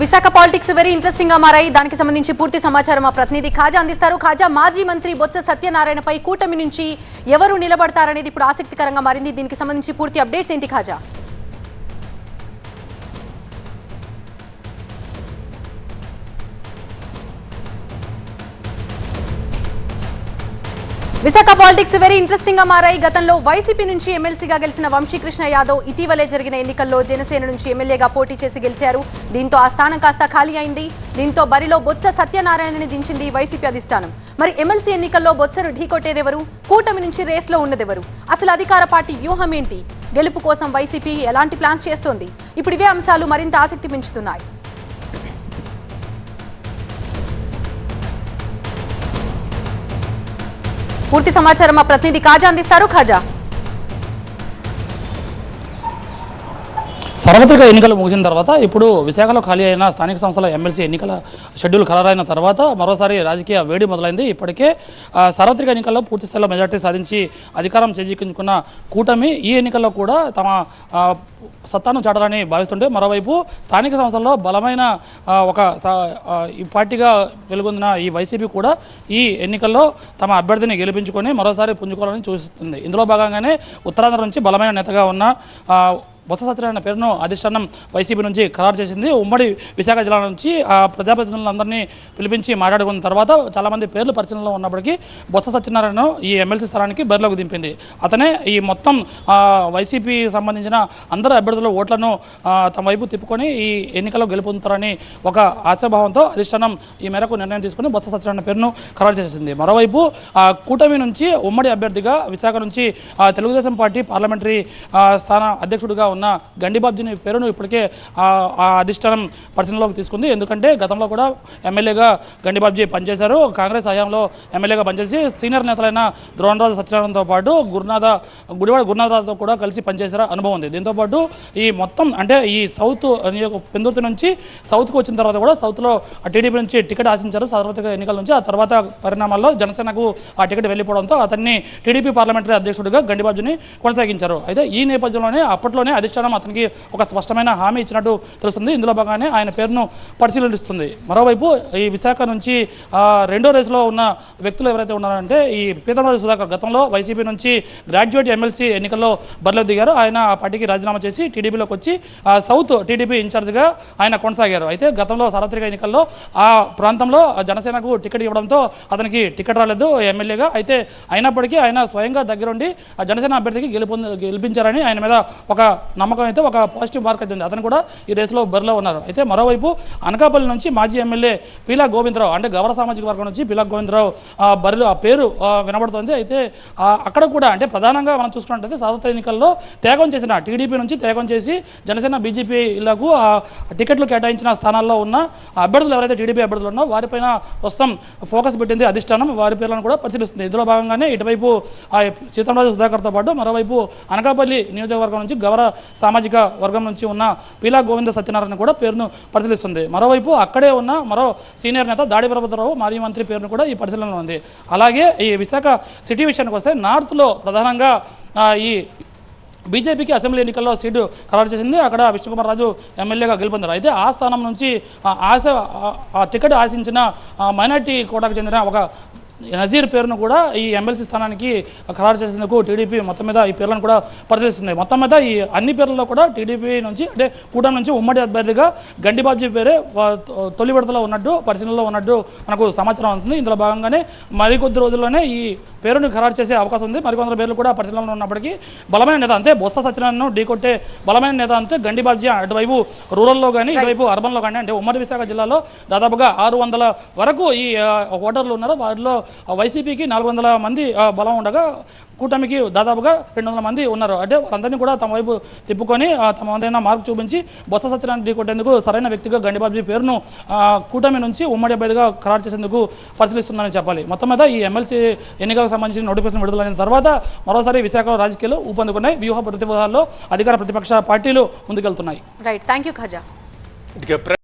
Visakha politics very ఇంట్రెస్టింగ్గా మారాయి. దానికి సంబంధించి పూర్తి సమాచారం మా ప్రతినిధి ఖాజా అందిస్తారు. ఖాజా మాజీ మంత్రి బొత్స సత్యనారాయణపై కూటమి నుంచి ఎవరు నిలబడతారనేది ఇప్పుడు ఆసక్తికరంగా మారింది. దీనికి సంబంధించి పూర్తి అప్డేట్స్ ఏంటి ఖాజా? విశాఖ పాలిటిక్స్ వెరీ ఇంట్రెస్టింగ్గా మారాయి. గతంలో వైసీపీ నుంచి ఎమ్మెల్సీగా గెలిచిన వంశీకృష్ణ యాదవ్ ఇటీవలే జరిగిన ఎన్నికల్లో జనసేన నుంచి ఎమ్మెల్యేగా పోటీ చేసి గెలిచారు. దీంతో ఆ స్థానం కాస్త ఖాళీ అయింది. దీంతో బరిలో బొత్స సత్యనారాయణని దించింది వైసీపీ అధిష్టానం. మరి ఎమ్మెల్సీ ఎన్నికల్లో బొత్సను ఢీకొట్టేదెవరు కూటమి నుంచి రేస్లో ఉన్నదెవరు? అసలు అధికార పార్టీ వ్యూహం ఏంటి? గెలుపు కోసం వైసీపీ ఎలాంటి ప్లాన్స్ చేస్తోంది? ఇప్పుడు ఇవే అంశాలు మరింత ఆసక్తి పెంచుతున్నాయి. పూర్తి సమాచారం మా ప్రతినిధి కాజా అందిస్తారు. ఖాజా. సార్వత్రిక ఎన్నికలు ముగిసిన తర్వాత ఇప్పుడు విశాఖలో ఖాళీ అయిన స్థానిక సంస్థల ఎమ్మెల్సీ ఎన్నికల షెడ్యూల్ ఖరారైన తర్వాత మరోసారి రాజకీయ వేడి మొదలైంది. ఇప్పటికే సార్వత్రిక ఎన్నికల్లో పూర్తి స్థాయిలో మెజార్టీ సాధించి అధికారం చేజిక్కించుకున్న కూటమి ఈ ఎన్నికల్లో కూడా తమ సత్తాను చాటాలని భావిస్తుంటే మరోవైపు స్థానిక సంస్థల్లో బలమైన ఒక ఈ పార్టీగా వెలుగొందిన ఈ వైసీపీ కూడా ఈ ఎన్నికల్లో తమ అభ్యర్థిని గెలిపించుకొని మరోసారి పుంజుకోవాలని చూస్తుంది. ఇందులో భాగంగానే ఉత్తరాంధ్ర నుంచి బలమైన నేతగా ఉన్న బొత్స సత్యనారాయణ పేరును అధిష్టానం వైసీపీ నుంచి ఖరారు చేసింది. ఉమ్మడి విశాఖ జిల్లా నుంచి ఆ ప్రజాప్రతినిధులందరినీ పిలిపించి మాట్లాడుకున్న తర్వాత చాలామంది పేర్లు పరిశీలనలో ఉన్నప్పటికీ బొత్స సత్యనారాయణ ఈ ఎమ్మెల్సీ స్థానానికి బరిలోకి దింపింది. అతనే ఈ మొత్తం వైసీపీ సంబంధించిన అందరు అభ్యర్థుల ఓట్లను తమ వైపు తిప్పుకొని ఈ ఎన్నికల్లో గెలుపొందుతారని ఒక ఆశాభావంతో అధిష్టానం ఈ మేరకు నిర్ణయం తీసుకుని బొత్స సత్యనారాయణ పేరును ఖరారు చేసింది. మరోవైపు ఆ, కూటమి నుంచి ఉమ్మడి అభ్యర్థిగా విశాఖ నుంచి తెలుగుదేశం పార్టీ పార్లమెంటరీ స్థాన అధ్యక్షుడిగా ఉన్న గండిబాబ్జీని పేరును ఇప్పటికే ఆ అధిష్టానం పరిశీలనలోకి తీసుకుంది. ఎందుకంటే గతంలో కూడా ఎమ్మెల్యేగా గండిబాబ్జీ పనిచేశారు. కాంగ్రెస్ హయాంలో ఎమ్మెల్యేగా పనిచేసి సీనియర్ నేతలైన ద్రోణరాజు సత్యనారాయణతో పాటు గురునాథ గుడివాడ గురునాథరాజుతో కూడా కలిసి పనిచేశారు అనుభవం ఉంది. దీంతో పాటు ఈ మొత్తం అంటే ఈ సౌత్ పెందుర్తి నుంచి సౌత్కి వచ్చిన తర్వాత కూడా సౌత్లో ఆ టీడీపీ నుంచి టికెట్ ఆశించారు. సార్వత్రిక ఎన్నికల నుంచి ఆ తర్వాత పరిణామాల్లో జనసేనకు ఆ టికెట్ వెళ్ళిపోవడంతో అతన్ని టీడీపీ పార్లమెంటరీ అధ్యక్షుడిగా గండిబాబుని కొనసాగించారు. అయితే ఈ నేపథ్యంలోనే అప్పట్లోనే అధిష్టానం అతనికి ఒక స్పష్టమైన హామీ ఇచ్చినట్టు తెలుస్తుంది. ఇందులో భాగంగానే ఆయన పేరును పరిశీలిస్తుంది. మరోవైపు ఈ విశాఖ నుంచి రెండో రేసులో ఉన్న వ్యక్తులు ఎవరైతే ఉన్నారంటే ఈ పీతమరాజు సుధాకర్ గతంలో వైసీపీ నుంచి గ్రాడ్యుయేట్ ఎమ్మెల్సీ ఎన్నికల్లో బరిలో దిగారు. ఆయన ఆ పార్టీకి రాజీనామా చేసి టీడీపీలోకి వచ్చి సౌత్ టీడీపీ ఇన్ఛార్జ్గా ఆయన కొనసాగారు. అయితే గతంలో సార్వత్రిక ఎన్నికల్లో ఆ ప్రాంతంలో జనసేనకు టికెట్ ఇవ్వడంతో అతనికి టికెట్ రాలేదు ఎమ్మెల్యేగా. అయితే అయినప్పటికీ ఆయన స్వయంగా దగ్గరుండి ఆ జనసేన అభ్యర్థికి గెలుపొంది గెలిపించారని ఆయన మీద ఒక నమ్మకం అయితే ఒక పాజిటివ్ మార్క్ అయితే ఉంది. అతను కూడా ఈ రేసులో బరిలో ఉన్నారు. అయితే మరోవైపు అనకాపల్లి నుంచి మాజీ ఎమ్మెల్యే పీలా గోవిందరావు అంటే గౌర సామాజిక వర్గం నుంచి పీలా గోవిందరావు ఆ, బరిలో ఆ పేరు వినబడుతోంది. అయితే అక్కడ కూడా అంటే ప్రధానంగా మనం చూసుకున్నట్టయితే సాధారణ ఎన్నికల్లో త్యాగం చేసిన టీడీపీ నుంచి త్యాగం చేసి జనసేన బీజేపీలకు ఆ టికెట్లు కేటాయించిన స్థానాల్లో ఉన్న అభ్యర్థులు ఎవరైతే టీడీపీ అభ్యర్థులు ఉన్నో వారిపైన ప్రస్తుతం ఫోకస్ పెట్టింది అధిష్టానం. వారి పేర్లను కూడా పరిశీలిస్తుంది. ఇందులో భాగంగానే ఇటువైపు ఆ సీతంరాజు సుధాకర్తో పాటు మరోవైపు అనకాపల్లి నియోజకవర్గం నుంచి గౌర సామాజిక వర్గం నుంచి ఉన్న పీలా గోవింద సత్యనారాయణ కూడా పేరును పరిశీలిస్తుంది. మరోవైపు అక్కడే ఉన్న మరో సీనియర్ నేత దాడి ప్రభుత్వరావు మాజీ మంత్రి పేరును కూడా ఈ పరిశీలనలో ఉంది. అలాగే ఈ విశాఖ సిటీ విషయానికి వస్తే నార్త్లో ప్రధానంగా ఈ బీజేపీకి అసెంబ్లీ ఎన్నికల్లో సీటు ఖరారు చేసింది. అక్కడ విష్ణుకుమార్ రాజు ఎమ్మెల్యేగా గెలుపొందారు. అయితే ఆ స్థానం నుంచి ఆశ ఆ- టికెట్ ఆశించిన మైనార్టీ కోటాకు చెందిన ఒక నజీర్ పేరును కూడా ఈ ఎమ్మెల్సీ స్థానానికి ఖరారు చేసేందుకు టీడీపీ మొత్తం మీద ఈ పేర్లను కూడా పరిశీలిస్తుంది మొత్తం మీద ఈ అన్ని పేర్లలో కూడా టీడీపీ నుంచి అంటే కూటమి నుంచి ఉమ్మడి అభ్యర్థిగా గండిబాబ్జీ పేరే తొలి విడతలో ఉన్నట్టు పరిశీలనలో ఉన్నట్టు మనకు సమాచారం అవుతుంది ఇందులో భాగంగానే మరికొద్ది రోజుల్లోనే ఈ పేరును ఖరారు చేసే అవకాశం ఉంది. మరికొందరు పేర్లు కూడా పరిశీలనలో ఉన్నప్పటికీ బలమైన నేత అంతే. బొత్స సత్యనారాయణను ఢీకొట్టే బలమైన నేత అంతే. గండిబాబ్జీ అటువైపు రూరల్లో కానీ ఇటువైపు అర్బన్లో కానీ అంటే ఉమ్మడి విశాఖ జిల్లాలో దాదాపుగా ఆరు వందల వరకు ఈ ఓటర్లు ఉన్నారు. వారిలో వైసీపీకి నాలుగు వందల మంది ఆ, బలం ఉండగా కూటమికి దాదాపుగా రెండు వందల మంది ఉన్నారు. అంటే వారందరినీ కూడా తమ వైపు తిప్పుకొని తమ వంతైన మార్పు చూపించి బొత్స సత్యనారాయణ ఢీకొట్టేందుకు సరైన వ్యక్తిగా గండిబాబు పేరును కూటమి నుంచి ఉమ్మడి అభ్యర్థిగా ఖరారు చేసేందుకు పరిశీలిస్తుందని చెప్పాలి. మొత్తం మీద ఈ ఎమ్మెల్సీ ఎన్నికలకు సంబంధించిన నోటిఫికేషన్ విడుదలైన తర్వాత మరోసారి విశాఖలో రాజకీయాలు ఊపందుకున్నాయి. వ్యూహ ప్రతిపదాల్లో అధికార ప్రతిపక్ష పార్టీలు ముందుకెళ్తున్నాయి. రైట్ థ్యాంక్ యూ ఖాజా ఇక ప్ర-